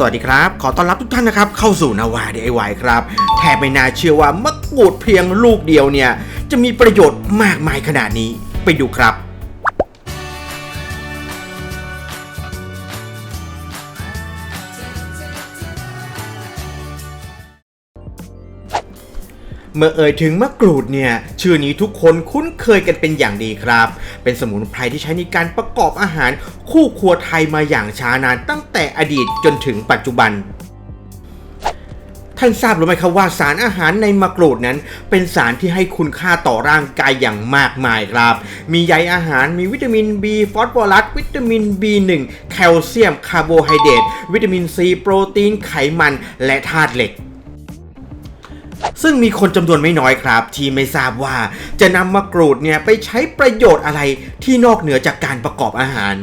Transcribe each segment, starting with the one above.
สวัสดีครับ ขอต้อนรับทุกท่านนะครับ เข้าสู่นาวา DIY ครับแทบไม่น่าเชื่อว่ามะกรูดเพียงลูกเดียวเนี่ย จะมีประโยชน์มากมายขนาดนี้ไปดูครับ เมื่อเอ่ยถึงมะกรูดเนี่ยชื่อนี้ทุกคนคุ้นเคยกันเป็นอย่างดีครับ เป็นสมุนไพรที่ใช้ในการประกอบอาหารคู่ครัวไทยมาอย่างช้านานตั้งแต่อดีตจนถึงปัจจุบัน ท่านทราบหรือไม่ครับว่าสารอาหารในมะกรูดนั้น เป็นสารที่ให้คุณค่าต่อร่างกายอย่างมากมายครับ มีใยอาหารมีวิตามิน B ฟอสฟอรัสวิตามิน B1 แคลเซียมคาร์โบไฮเดรตวิตามินซีโปรตีนไขมันและธาตุเหล็ก ซึ่งมีคนจำนวนไม่น้อยครับ ที่ไม่ทราบว่าจะนำมะกรูดเนี่ยไปใช้ประโยชน์อะไรที่นอกเหนือจากการประกอบอาหาร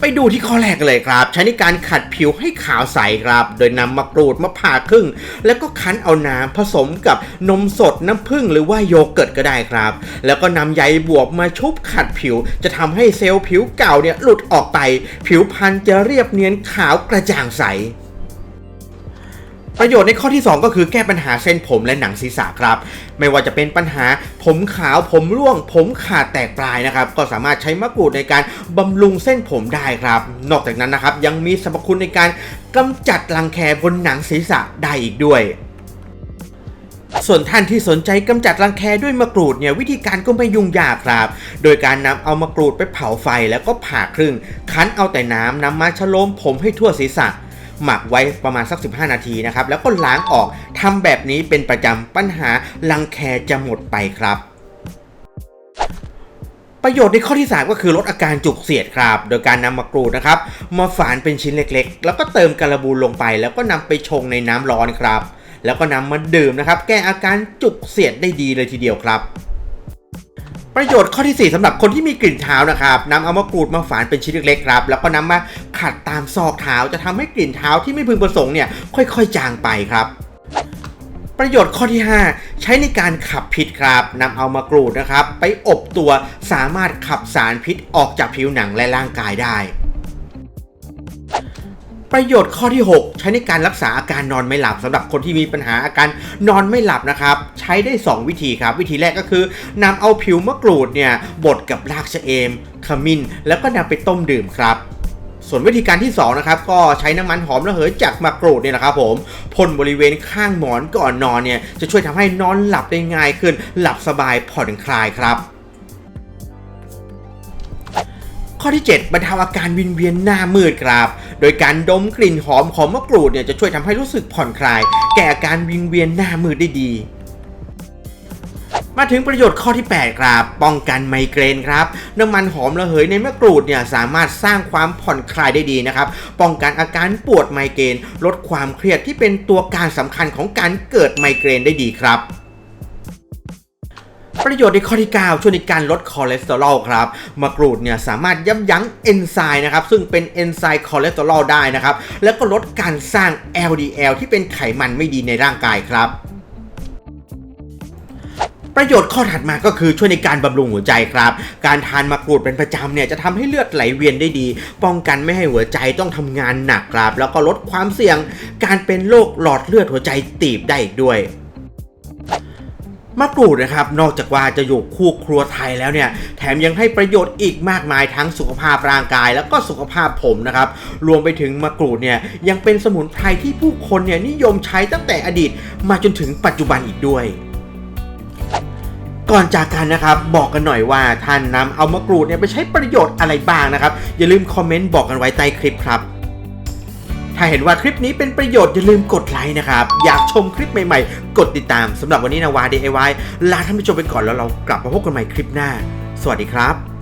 ไปดูที่ข้อแรกเลยครับ ใช้ในการขัดผิวให้ขาวใสครับ โดยนำมะกรูดมาผ่าครึ่ง แล้วก็คั้นเอาน้ำผสมกับนมสดน้ำผึ้งหรือว่าโยเกิร์ตก็ได้ครับ แล้วก็นำใยบวบมาชุบขัดผิว จะทำให้เซลล์ผิวเก่าเนี่ยหลุดออกไป ผิวพรรณจะเรียบเนียนขาวกระจ่างใส ประโยชน์ในข้อที่ 2 ก็คือแก้ปัญหาเส้นผมและหนังศีรษะครับ ไม่ว่าจะเป็นปัญหาผมขาวผมร่วง ผมขาดแตกปลายนะครับ ก็สามารถใช้มะกรูดในการบำรุงเส้นผมได้ครับ นอกจากนั้นนะครับยังมีสรรพคุณในการกำจัดรังแคบนหนังศีรษะได้อีกด้วยส่วนท่านที่สนใจกำจัดรังแคด้วยมะกรูดเนี่ยวิธีการก็ไม่ยุ่งยากครับ โดยการนำเอามะกรูดไปเผาไฟแล้วก็ผ่าครึ่ง คั้นเอาแต่น้ำนำมาชโลมผมให้ทั่วศีรษะ หมักไว้ประมาณสัก 15 นาทีนะครับ แล้วก็ล้างออกทำแบบนี้เป็นประจำปัญหารังแคจะหมดไปครับประโยชน์ในข้อที่ 3 ก็คือลดอาการจุกเสียดครับ โดยการนำมะกรูดนะครับ มาฝานเป็นชิ้นเล็กๆ แล้วก็เติมการบูนลงไป แล้วก็นำไปชงในน้ำร้อนครับ แล้วก็นำมาดื่มนะครับ แก้อาการจุกเสียดได้ดีเลยทีเดียวครับ ประโยชน์ข้อที่ 4สำหรับคนที่มีกลิ่นเท้านะครับนำเอามะกรูดมาฝานเป็นชิ้นเล็กๆครับแล้วก็นำมาขัดตามซอกเท้าจะทำให้กลิ่นเท้าที่ไม่พึงประสงค์เนี่ยค่อยๆ จางไปครับประโยชน์ข้อที่ 5 ใช้ในการขับพิษครับนำเอามากรูดนะครับ ไปอบตัวสามารถขับสารพิษออกจากผิวหนังและร่างกายได้ ประโยชน์ข้อที่ 6 ใช้ในการรักษาอาการนอนไม่หลับสำหรับคนที่มีปัญหาอาการนอนไม่หลับนะครับ ใช้ได้ 2 วิธีครับ วิธีแรกก็คือนำเอาผิวมะกรูดเนี่ยบดกับรากชะเอม ขมิ้น แล้วก็นำไปต้มดื่มครับส่วนวิธีการที่2นะครับก็ใช้น้ำมันหอมระเหยจากมะกรูดเนี่ยนะครับผมพ่นบริเวณข้างหมอนก่อนนอนเนี่ยจะช่วยทำให้นอนหลับได้ง่ายขึ้น หลับสบายผ่อนคลายครับ ข้อที่ 7 บรรเทาอาการวินเวียนหน้ามืดครับ โดยการดมกลิ่นหอมของมะกรูดเนี่ยจะช่วยทำให้รู้สึกผ่อนคลาย แก้อาการวิงเวียนหน้ามืดได้ดี มาถึงประโยชน์ข้อที่ 8 ครับ ป้องกันไมเกรนครับ น้ำมันหอมระเหยในมะกรูดเนี่ยสามารถสร้างความผ่อนคลายได้ดีนะครับ ป้องกันอาการปวดไมเกรน ลดความเครียดที่เป็นตัวการสำคัญของการเกิดไมเกรนได้ดีครับ ประโยชน์ในข้อที่9ช่วยในการลดคอเลสเตอรอลครับมะกรูดเนี่ยสามารถยับยั้งเอนไซม์นะครับซึ่งเป็นเอนไซม์คอเลสเตอรอลได้นะครับแล้วก็ลดการสร้าง LDL ที่เป็นไขมันไม่ดีในร่างกายครับประโยชน์ข้อถัดมาก็คือช่วยในการบำรุงหัวใจครับ การทานมะกรูดเป็นประจำเนี่ยจะทำให้เลือดไหลเวียนได้ดี ป้องกันไม่ให้หัวใจต้องทำงานหนักครับ แล้วก็ลดความเสี่ยงการเป็นโรคหลอดเลือดหัวใจตีบได้อีกด้วย มะกรูดนะครับนอกจากว่าจะอยู่คู่ครัวไทยแล้วเนี่ยแถมยังให้ประโยชน์อีกมากมายทั้งสุขภาพร่างกาย แล้วก็สุขภาพผมนะครับรวมไปถึงมะกรูดเนี่ยยังเป็นสมุนไพรที่ผู้คนเนี่ยนิยมใช้ตั้งแต่อดีต มาจนถึงปัจจุบันอีกด้วยก่อนจากกันนะครับบอกกันหน่อยว่าท่านนำเอามะกรูดเนี่ยไปใช้ประโยชน์อะไรบ้างนะครับ อย่าลืมคอมเมนต์บอกกันไว้ใต้คลิปครับ ถ้าเห็นว่าคลิปนี้เป็นประโยชน์อย่าลืมกดไลค์นะครับ อยากชมคลิปใหม่ๆ กดติดตามสำหรับวันนี้นาวา DIY ลาท่านผู้ชมไปก่อนแล้วเรากลับมาพบกันใหม่คลิปหน้า สวัสดีครับ